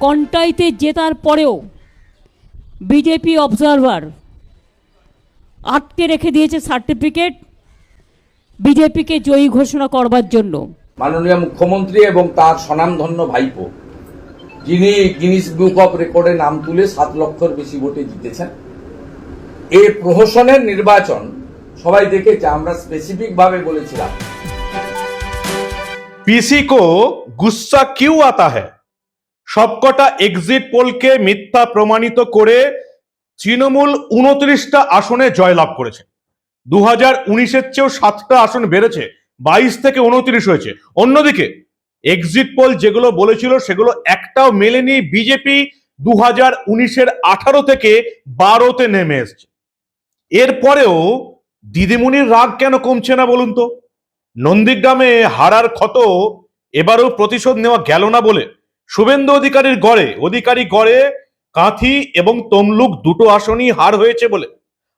কন্টাইতে জেতার পরেও BJP observer আটকে রেখে দিয়েছে সার্টিফিকেট বিজেপিকে জয়ী ঘোষণা করবার জন্য মাননীয় মুখ্যমন্ত্রী এবং তার স্বনামধন্য ভাইপো যিনি গিনিস বুক অফ রেকর্ডে নাম তুলে সাত লক্ষর বেশি ভোটে জিতেছেন এই প্রহসনের নির্বাচন সবাই দেখেছে আমরা স্পেসিফিক ভাবে বলেছিলাম पीसी को गुस्सा क्यों आता है সবকটা এক্সিট পোলকে মিথ্যা প্রমাণিত করে তৃণমূল উনত্রিশটা আসনে জয়লাভ করেছে। দু হাজার উনিশের চেয়েও সাতটা আসন বেড়েছে, বাইশ থেকে উনত্রিশ হয়েছে। অন্যদিকে এক্সিট পোল যেগুলো বলেছিল সেগুলো একটাও মেলেনি, বিজেপি দু হাজার উনিশের আঠারো থেকে বারোতে নেমে এসছে। এরপরেও দিদিমণির রাগ কেন কমছে না বলুন তো? নন্দীগ্রামে হারার ক্ষত এবারও প্রতিশোধ নেওয়া গেল না বলে শুভেন্দু অধিকারীর গড়ে, অধিকারী গড়ে কাঁথি এবং তমলুক দুটো আসনই হার হয়েছে বলে।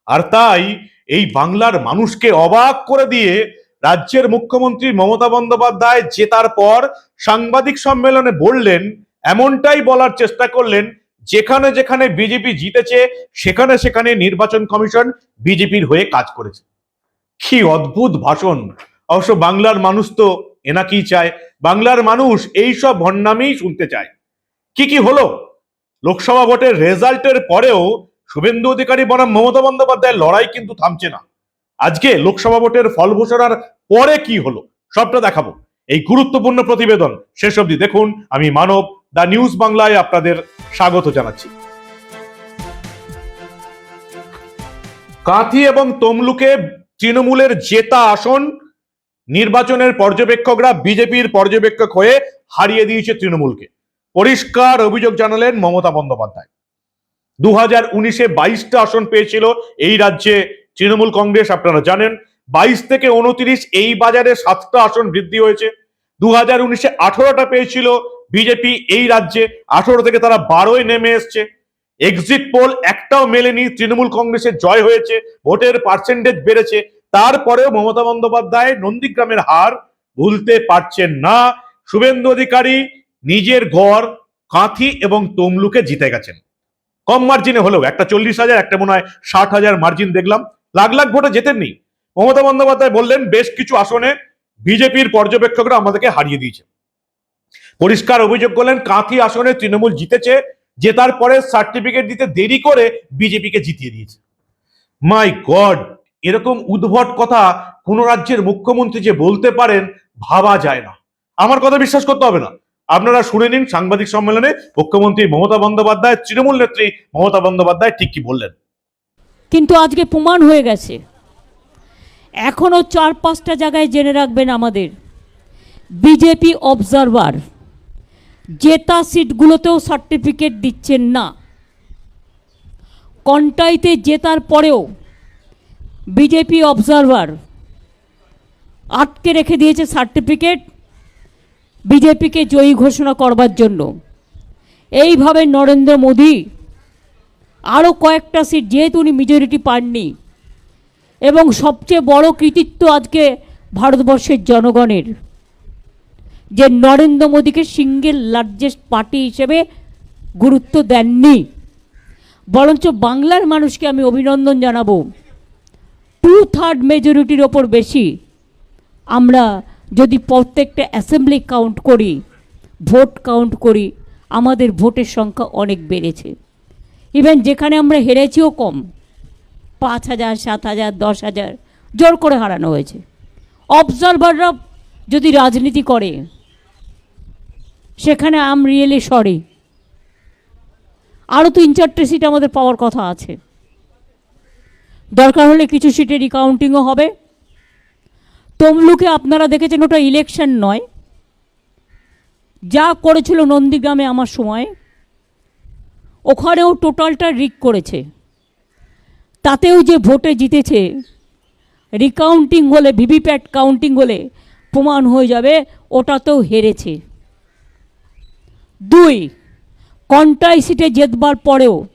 আর তাই এই বাংলার মানুষকে অবাক করে দিয়ে রাজ্যের মুখ্যমন্ত্রী মমতা বন্দ্যোপাধ্যায় জেতার পর সাংবাদিক সম্মেলনে বললেন, এমনটাই বলার চেষ্টা করলেন, যেখানে যেখানে বিজেপি জিতেছে, সেখানে সেখানে নির্বাচন কমিশন বিজেপির হয়ে কাজ করেছে। কি অদ্ভুত ভাষণ! অবশ্য বাংলার মানুষ তো এনাকেই চায়। বাংলার মানুষ এই সব শুনতে চায়। কি কি হলো? লোকসভা ভোটের রেজাল্টের পরেও শুভেন্দু অধিকারী বনাম মমতা বন্দ্যোপাধ্যায়ের লড়াই কিন্তু থামছে না। আজকে লোকসভা ভোটের ফল ঘোষণার পরে কি হলো? সবটা দেখাবো। এই গুরুত্বপূর্ণ প্রতিবেদন শেষ অবধি দেখুন। আমি মানব, দ্য নিউজ বাংলায় আপনাদের স্বাগত জানাচ্ছি। কাঁথি এবং তমলুকে তৃণমূলের জেতা আসন নির্বাচনের পর্যবেক্ষকরা বিজেপির পর্যবেক্ষক হয়ে হারিয়ে দিয়েছে তৃণমূলকে। পরিষ্কার অভিযোগ জানালেন মমতা বন্দ্যোপাধ্যায়। দু হাজার উনিশে বাইশটা আসন পেয়েছিল এই রাজ্যে তৃণমূল কংগ্রেস, আপনারা জানেন। বাইশ থেকে উনত্রিশ এই বাজারে সাতটা আসন বৃদ্ধি হয়েছে। দু হাজার উনিশে আঠারোটা পেয়েছিল বিজেপি এই রাজ্যে। আঠারো থেকে তারা বারোয় নেমে এসছে। এক্সিট পোল একটাও মেলেনি। তৃণমূল কংগ্রেসের জয় হয়েছে। ভোটের পার্সেন্টেজ বেড়েছে। তারপরেও মমতা বন্দ্যোপাধ্যায় নন্দীগ্রামের হার ভুলতে পারছেন না। শুভেন্দু অধিকারী নিজের ঘর, কাঁথি এবং তমলুকে জিতে গেছেন। কম মার্জিনে হলেও একটা চল্লিশ হাজার, একটা মনে হয় ষাট হাজার মার্জিন দেখলাম। লাখ লাখ ভোটে জেতেননি। মমতা বন্দ্যোপাধ্যায় বললেন, বেশ কিছু আসনে বিজেপির পর্যবেক্ষকরা আমাদেরকে হারিয়ে দিয়েছে। পরিষ্কার অভিযোগ করলেন, কাঁথি আসনে তৃণমূল জিতেছে, জেতার পরে সার্টিফিকেট দিতে দেরি করে বিজেপিকে জিতিয়ে দিয়েছে। মাই গড এরকম উদ্ভট কথা কোন রাজ্যের মুখ্যমন্ত্রী যে বলতে পারেন, ভাবা যায় না। আমার কথা বিশ্বাস করতে হবে না। আপনারা শুনে নিন সাংবাদিক সম্মেলনে মুখ্যমন্ত্রী মমতা বন্দ্যোপাধ্যায়, তৃণমূল নেত্রী মমতা বন্দ্যোপাধ্যায় ঠিক কি বললেন। কিন্তু আজকে প্রমাণ হয়ে গেছে। এখনও চার পাঁচটা জায়গায় জেনে রাখবেন আমাদের। বিজেপি অবজারভার জেতা সিটগুলোতেও সার্টিফিকেট দিচ্ছেন না। কন্টাইতে জেতার পরেও বিজেপি অবজারভার আটকে রেখে দিয়েছে সার্টিফিকেট বিজেপিকে জয়ী ঘোষণা করবার জন্য। এইভাবে নরেন্দ্র মোদী আরও কয়েকটা সিট যেহেতু উনি মেজরিটি পাননি, এবং সবচেয়ে বড় কৃতিত্ব আজকে ভারতবর্ষের জনগণের, যে নরেন্দ্র মোদীকে সিঙ্গেল লার্জেস্ট পার্টি হিসেবে গুরুত্ব দেননি। বরঞ্চ বাংলার মানুষকে আমি অভিনন্দন জানাব। টু থার্ড মেজরিটির ওপর বেশি। আমরা যদি প্রত্যেকটা অ্যাসেম্বলি কাউন্ট করি ভোট কাউন্ট করি, আমাদের ভোটের সংখ্যা অনেক বেড়েছে। ইভেন যেখানে আমরা হেরেছিও কম, পাঁচ হাজার, সাত হাজার, দশ হাজার, জোর করে হারানো হয়েছে। অবজারভাররা যদি রাজনীতি করে, সেখানে আম রিয়েলি সরি আরও তিন চারটে সিট আমাদের পাওয়ার কথা আছে। দরকার হলে কিছু সিটে রিকাউন্টিংও হবে। তমলুকে আপনারা দেখেছেন ওটা ইলেকশন নয়। যা করেছিল নন্দীগ্রামে আমার সময়, ওখানেও টোটালটা রিক করেছে। তাতেও যে ভোটে জিতেছে রিকাউন্টিং হলে, ভিভিপ্যাট কাউন্টিং হলে প্রমাণ হয়ে যাবে, ওটাতেও হেরেছে। দুই, কন্টাই সিটে জেতবার পরেও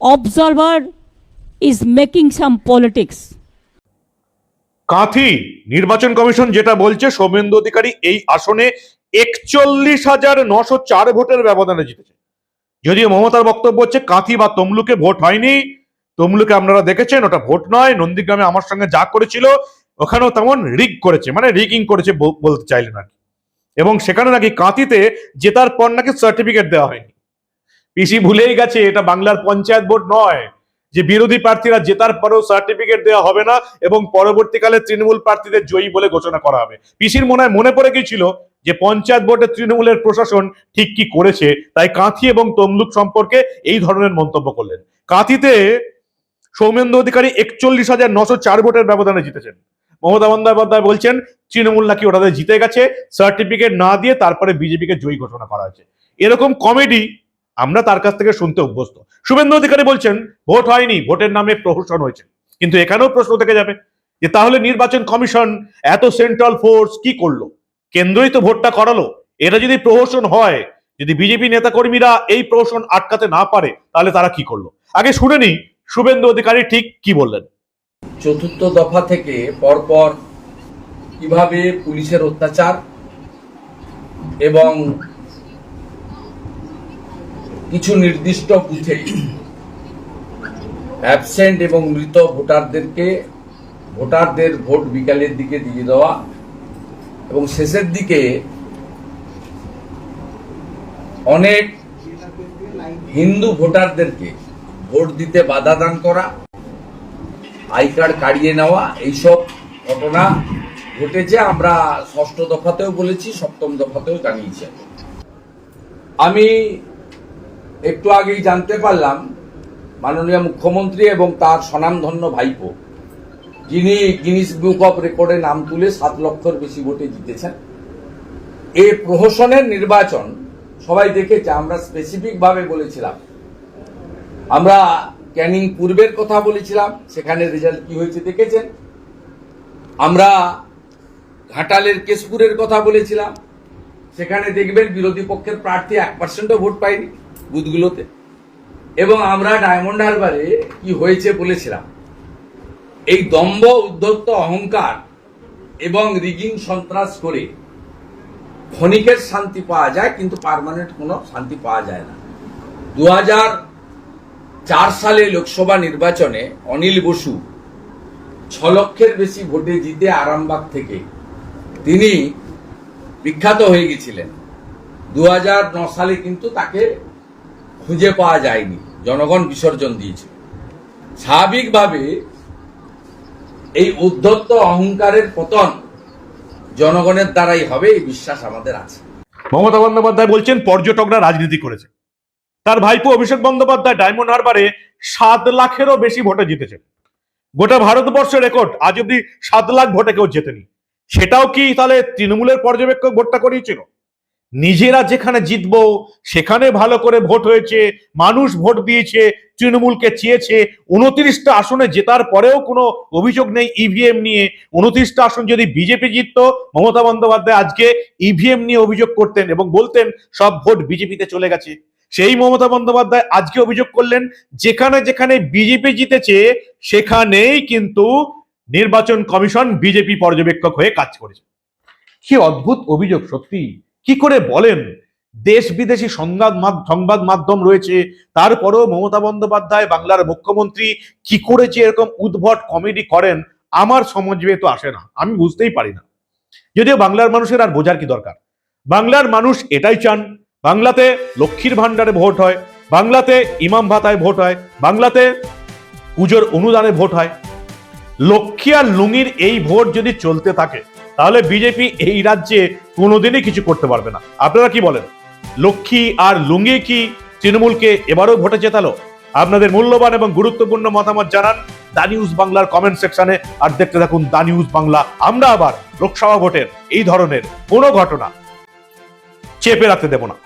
observer is making some politics Kanthi নির্বাচন কমিশন যেটা বলছে সৌমেন্দু অধিকারী এই আসনে একচল্লিশ হাজার নশো চার ভোটের ব্যবধানে জিতেছে। যদিও মমতার বক্তব্য হচ্ছে, কাঁথি বা তমলুকে ভোট হয়নি। তমলুকে আপনারা দেখেছেন, ওটা ভোট নয়, নন্দীগ্রামে আমার সঙ্গে যা করেছিল, ওখানেও তেমন রিগ করেছে মানে রিগিং করেছে বল- বলতে চাইলেন আর এবং সেখানে নাকি কাঁথিতে জেতার পর নাকি সার্টিফিকেট দেওয়া হয়নি। পিসি ভুলেই গেছে, এটা বাংলার পঞ্চায়েত ভোট নয়। যে বিরোধী প্রার্থীরা জেতার পরেও সার্টিফিকেট দেওয়া হবে না এবং পরবর্তীকালে তৃণমূল প্রার্থীদের জয়ী বলে ঘোষণা করা হবে। পিসির মনে মনে পড়ে গিয়েছিল যে পঞ্চায়েত ভোটে তৃণমূলের প্রশাসন ঠিক কি করেছে, তাই কাঁথি এবং তমলুক সম্পর্কে এই ধরনের মন্তব্য করলেন। কাঁথিতে সৌমেন্দ্র অধিকারী একচল্লিশ হাজার নশো চার ভোটের ব্যবধানে জিতেছেন। মমতা বন্দ্যোপাধ্যায় বলছেন, তৃণমূল নাকি ওটাতে জিতে গেছে সার্টিফিকেট না দিয়ে তারপরে বিজেপিকে জয়ী ঘোষণা করা হয়েছে। এরকম কমেডি আমরা তার কাছ থেকে শুনতে অভ্যস্ত। শুভেন্দু অধিকারী বলছেন, ভোট হয়নি, ভোটের নামে প্রহসন হয়েছে। কিন্তু এখানেও প্রশ্ন থেকে যাবে যে, তাহলে নির্বাচন কমিশন এত সেন্ট্রাল ফোর্স কি করল? কেন্দ্রই তো ভোটটা করালো। এটা যদি প্রহসন হয়, যদি বিজেপি নেতাকর্মীরা এই প্রহসন আটকাতে না পারে, তাহলে তারা কি করল? আগে শুনে নি শুভেন্দু অধিকারী ঠিক কি বললেন? চতুর্থ দফা থেকে পরপর কীভাবে পুলিশের অত্যাচার এবং কিছু নির্দিষ্ট বুথে অ্যাবসেন্ট এবং মৃত ভোটারদেরকে ভোটারদের ভোট বিকালের দিকে দিয়ে দেওয়া এবং শেষের দিকে অনেক হিন্দু ভোটারদেরকে ভোট দিতে বাধা দান করা, আই কার্ড কাড়িয়ে নেওয়া, এইসব ঘটনা ঘটেছে, আমরা ষষ্ঠ দফাতেও বলেছি, সপ্তম দফাতেও জানিয়েছি। আমি একটু আগেই জানতে পারলাম মাননীয় মুখ্যমন্ত্রী এবং তার স্বনামধন্য ভাইপো, যিনি গিনিস বুক অফ রেকর্ডে নাম তুলে সাত লক্ষর বেশি ভোটে জিতেছেন। এ প্রহসনের নির্বাচন সবাই দেখেছে, আমরা স্পেসিফিক ভাবে বলেছিলাম। আমরা ক্যানিং পূর্বের কথা বলেছিলাম, সেখানে রেজাল্ট কি হয়েছে দেখেছেন? আমরা ঘাটালের কেশপুরের কথা বলেছিলাম, সেখানে দেখবেন বিরোধী পক্ষের প্রার্থী এক পার্সেন্টও ভোট পায়নি। বুথগুলোতে। এবং আমরা ডায়মন্ড হারবারে কি হয়েছে বলেছিলাম। এই দম্ভ, উদ্ধত্ত অহংকার এবং রিগিং সন্ত্রাস করে ক্ষণিকের শান্তি পাওয়া যায়, কিন্তু পার্মানেন্ট কোনো শান্তি পাওয়া যায় না। দু চার সালে লোকসভা নির্বাচনে অনিল বসু ছ লক্ষের বেশি ভোটে জিতে আরামবাগ থেকে তিনি বিখ্যাত হয়ে গেছিলেন। দু সালে কিন্তু তাকে খুঁজে পাওয়া যায়নি। জনগণ বিসর্জন দিয়েছে। স্বাভাবিকভাবে এই উদ্ধত্ত অহংকারের পতন জনগণের দ্বারাই হবে, এই বিশ্বাস আমাদের আছে। মমতা বন্দ্যোপাধ্যায় বলছেন, পর্যটকরা রাজনীতি করেছে। তার ভাইপো অভিষেক বন্দ্যোপাধ্যায় ডায়মন্ড হারবারে সাত লাখেরও বেশি ভোটে জিতেছে। গোটা ভারতবর্ষের রেকর্ড, আজ অব্দি সাত লাখ ভোটে কেউ জেতেনি। সেটাও কি তাহলে তৃণমূলের পর্যবেক্ষক ভোটটা করিয়েছিল? নিজেরা যেখানে জিতবো, সেখানে ভালো করে ভোট হয়েছে, মানুষ ভোট দিয়েছে, তৃণমূলকে চেয়েছে। উনত্রিশটা আসনে জেতার পরেও কোনো অভিযোগ নেই ইভিএম নিয়ে। উনত্রিশটা আসন যদি বিজেপি জিততো, মমতা বন্দ্যোপাধ্যায় আজকে ইভিএম নিয়ে অভিযোগ করতেন এবং বলতেন, সব ভোট বিজেপিতে চলে গেছে। সেই মমতা বন্দ্যোপাধ্যায় আজকে অভিযোগ করলেন, যেখানে যেখানে বিজেপি জিতেছে, সেখানেই কিন্তু নির্বাচন কমিশন বিজেপি পর্যবেক্ষক হয়ে কাজ করেছে। কি অদ্ভুত অভিযোগ সত্যি কি করে বলেন? দেশ বিদেশি সংবাদ সংবাদ মাধ্যম রয়েছে, তারপরেও মমতা বন্দ্যোপাধ্যায়, বাংলার মুখ্যমন্ত্রী কি করে যে এরকম উদ্ভট কমেডি করেন, আমার সমঝবে তো আসে না, আমি বুঝতেই পারি না। যদিও বাংলার মানুষের আর বোঝার কি দরকার? বাংলার মানুষ এটাই চান, বাংলাতে লক্ষ্মীর ভাণ্ডারে ভোট হয়, বাংলাতে ইমাম ভাতায় ভোট হয়, বাংলাতে পুজোর অনুদানে ভোট হয়। লক্ষ্মী আর লুঙ্গির এই ভোট যদি চলতে থাকে তাহলে বিজেপি এই রাজ্যে কোনোদিনই কিছু করতে পারবে না। আপনারা কি বলেন? লক্ষ্মী আর লুঙ্গি কি তৃণমূলকে এবারও ভোটে জেতালো? আপনাদের মূল্যবান এবং গুরুত্বপূর্ণ মতামত জানান দা নিউজ বাংলার কমেন্ট সেকশনে, আর দেখতে থাকুন দা নিউজ বাংলা। আমরা আবার লোকসভা ভোটের এই ধরনের কোনো ঘটনা চেপে রাখতে দেব না।